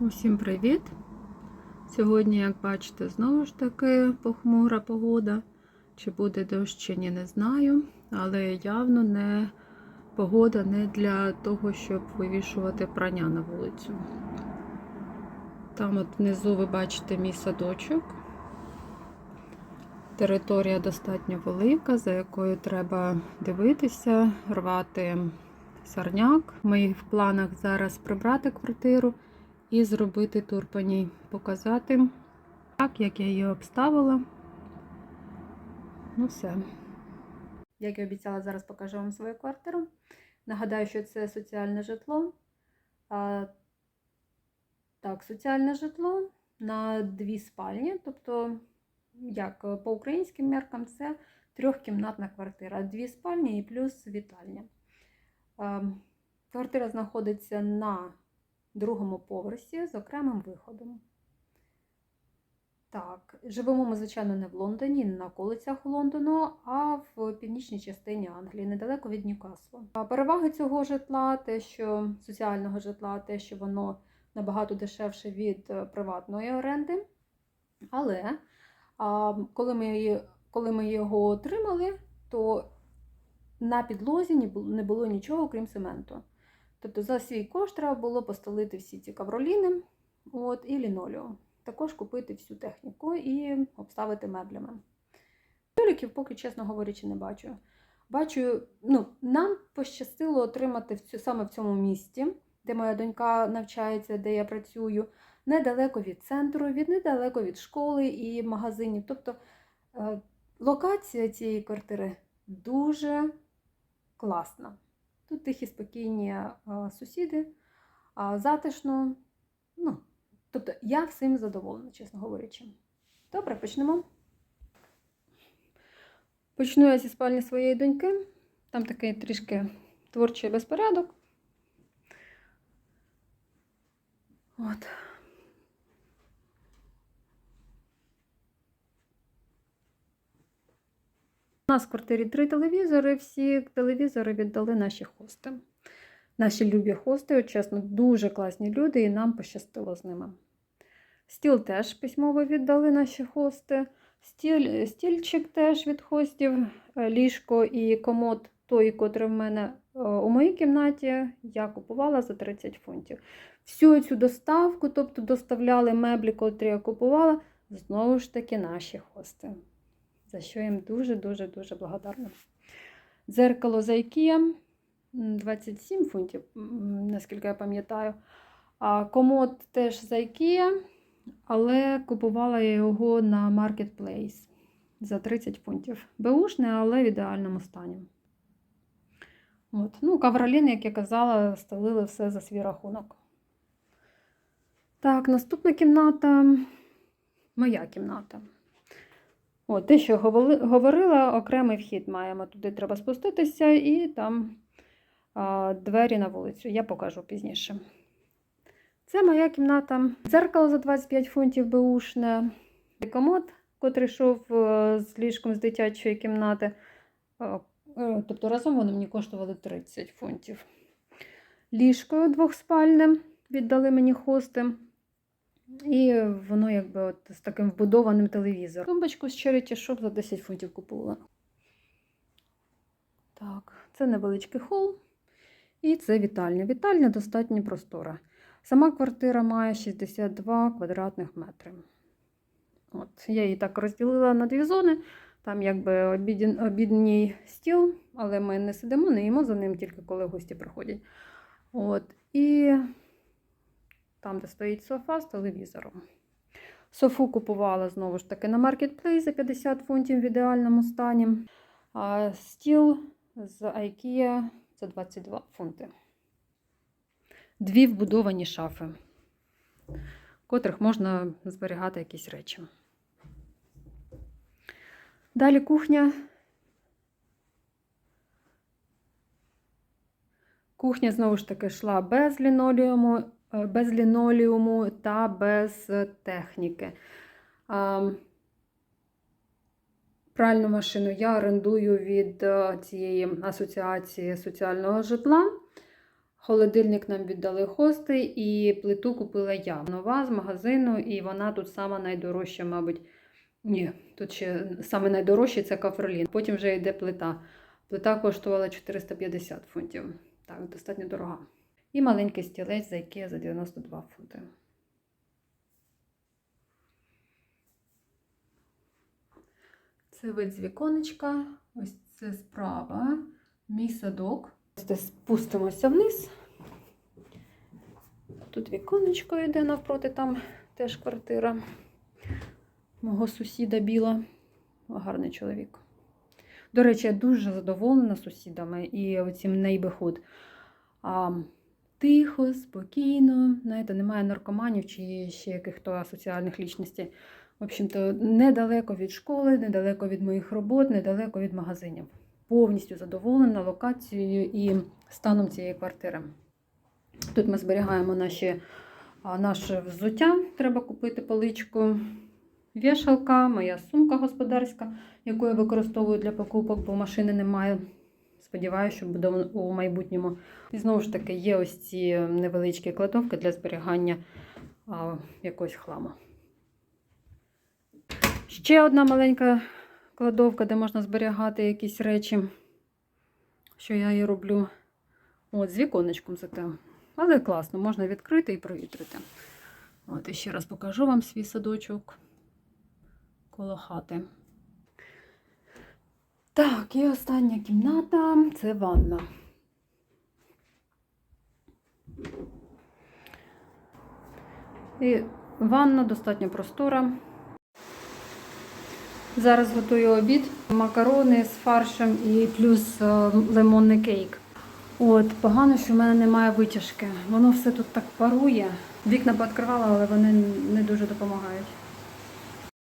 Усім привіт! Сьогодні, як бачите, знову ж таки похмура погода. Чи буде дощ, чи ні, не знаю. Але явно не погода не для того, щоб вивішувати прання на вулицю. Там от внизу ви бачите мій садочок. Територія достатньо велика, за якою треба дивитися, рвати сарняк. В моїх планах зараз прибрати квартиру і зробити тур по ній, показати, так, як я її обставила. Ну все. Як і обіцяла, зараз покажу вам свою квартиру. Нагадаю, що це соціальне житло. А, Так, соціальне житло на дві спальні. Тобто, як по українським меркам, це трьохкімнатна квартира. Дві спальні і плюс вітальня. А, Квартира знаходиться на другому поверсі з окремим виходом. Так, живемо ми, звичайно, не в Лондоні, не на околицях Лондону, а в північній частині Англії, недалеко від Ньюкасла. Переваги цього житла, те, що соціального житла, те, що воно набагато дешевше від е, приватної оренди. Але коли, ми, коли ми його отримали, то на підлозі не було нічого, крім цементу. Тобто за свій кошт треба було постелити всі ці кавроліни от, і лінолеум. Також купити всю техніку і обставити меблями. Століків, поки, чесно говорячи, не бачу. Бачу, ну, нам пощастило отримати в цю, саме в цьому місті, де моя донька навчається, де я працюю, недалеко від центру, від недалеко від школи і магазинів. Тобто е, локація цієї квартири дуже класна. Тут тихі, спокійні сусіди, затишно. Ну, Тобто я всім задоволена, чесно говорячи. Добре, почнемо. Почну я зі спальні своєї доньки. Там такий трішки творчий безпорядок. От. У нас в квартирі три телевізори, всі телевізори віддали наші хости. Наші любі хости, чесно, дуже класні люди, і нам пощастило з ними. Стіл теж письмово віддали наші хости. Стіль, стільчик теж від хостів, ліжко і комод, той, котрий в мене у моїй кімнаті, я купувала за 30 фунтів. Всю цю доставку, тобто доставляли меблі, котрі я купувала, знову ж таки наші хости за що їм дуже-дуже-дуже благодарна. Дзеркало за IKEA 27 фунтів, наскільки я пам'ятаю. А комод теж за IKEA, але купувала я його на Marketplace за 30 фунтів. Беушне, але в ідеальному стані. От. Ну, Кавролін, як я казала, стелили все за свій рахунок. Так, наступна кімната моя кімната. О, те, що говорила, окремий вхід маємо. Туди треба спуститися і там а, двері на вулицю. Я покажу пізніше. Це моя кімната. Дзеркало за 25 фунтів беушне. Комод, котрий йшов е, з ліжком з дитячої кімнати. Е, тобто разом вони мені коштували 30 фунтів. Ліжко двохспальне, віддали мені хости. І воно якби от з таким вбудованим телевізором. Тумбочку з Charity Shop за 10 фунтів купувала. Так, це невеличкий хол. І це вітальня. Вітальня достатньо простора. Сама квартира має 62 квадратних метри. От, Я її так розділила на дві зони. Там якби обідній стіл, але ми не сидимо, не їмо за ним, тільки коли гості приходять. От, І там, де стоїть софа з телевізором. Софу купувала знову ж таки на Marketplace за 50 фунтів в ідеальному стані. А стіл з IKEA за 22 фунти. Дві вбудовані шафи, в котрих можна зберігати якісь речі. Далі кухня. Кухня, знову ж таки, йшла без лінолеуму Е, без лінолеуму та без техніки. Пральну машину я орендую від е, цієї асоціації соціального житла. Холодильник нам віддали хости, і плиту купила я. Нова з магазину, і вона тут сама найдорожча, мабуть. Ні, тут ще саме найдорожче це кафролін. Потім вже йде плита. Плита коштувала 450 фунтів. Так, достатньо дорога. І маленький стілець за IKEA за 92 фунти. Це вид з віконечка. Ось це справа. Мій садок. Спустимося вниз. Тут віконечко йде навпроти, там теж квартира мого сусіда біла. Гарний чоловік. До речі, я дуже задоволена сусідами і оцим нейбихуд. Тихо, спокійно, знаєте, немає наркоманів чи ще яких-то асоціальних лічностей. В общем-то, недалеко від школи, недалеко від моїх робот, недалеко від магазинів. Повністю задоволена локацією і станом цієї квартири. Тут ми зберігаємо наші, наше взуття, треба купити поличку. Вішалка, моя сумка господарська, яку я використовую для покупок, бо машини немає. Сподіваюся, що буде у майбутньому. І знову ж таки, є ось ці невеличкі кладовки для зберігання а, якогось хламу. Ще одна маленька кладовка, де можна зберігати якісь речі, що я і роблю. От, з віконечком зате. Але класно, можна відкрити і провітрити. От, і ще раз покажу вам свій садочок коло хати. Так, і остання кімната це ванна. І ванна достатньо простора. Зараз готую обід, макарони з фаршем і плюс е, лимонний кейк. От, погано, що в мене немає витяжки. Воно все тут так парує. Вікна пооткривала, але вони не дуже допомагають.